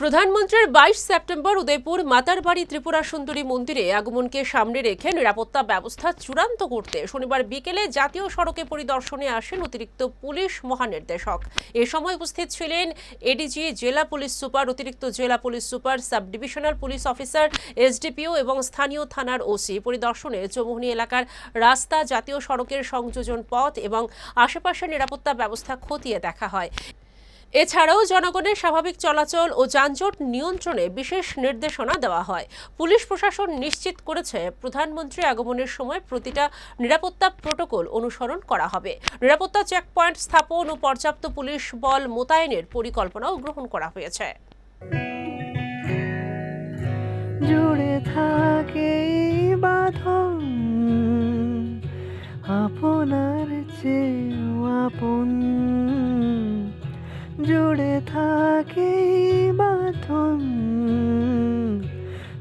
প্রধানমন্ত্রীর বাইশ সেপ্টেম্বর উদয়পুর মাতারবাড়ি ত্রিপুরা সুন্দরী মন্দিরে আগমনকে সামনে রেখে নিরাপত্তা ব্যবস্থা চূড়ান্ত করতে শনিবার বিকেলে জাতীয় সড়কে পরিদর্শনে আসেন অতিরিক্ত পুলিশ মহানির্দেশক। এ সময় উপস্থিত ছিলেন এডিজি জেলা পুলিশ সুপার, অতিরিক্ত জেলা police super sub divisional police officer, SDPO এবং স্থানীয় থানার ওসি। পরিদর্শনে চৌমুহনী এলাকার রাস্তা, জাতীয় সড়কের সংযোজন পথ এবং আশেপাশের নিরাপত্তা ব্যবস্থা খতিয়ে দেখা হয়। এছাড়াও জনগণের স্বাভাবিক চলাচল ও যানজট নিয়ন্ত্রণে বিশেষ নির্দেশনা দেওয়া হয়। পুলিশ প্রশাসন নিশ্চিত করেছে, প্রধানমন্ত্রী আগমনের সময় প্রতিটা নিরাপত্তা প্রটোকল অনুসরণ করা হবে। নিরাপত্তা চেকপয়েন্ট স্থাপন ও পর্যাপ্ত পুলিশ বল মোতায়েনের পরিকল্পনাও গ্রহণ করা হয়েছে। জুড়ে থাকে আপনার চেয়েও আপন।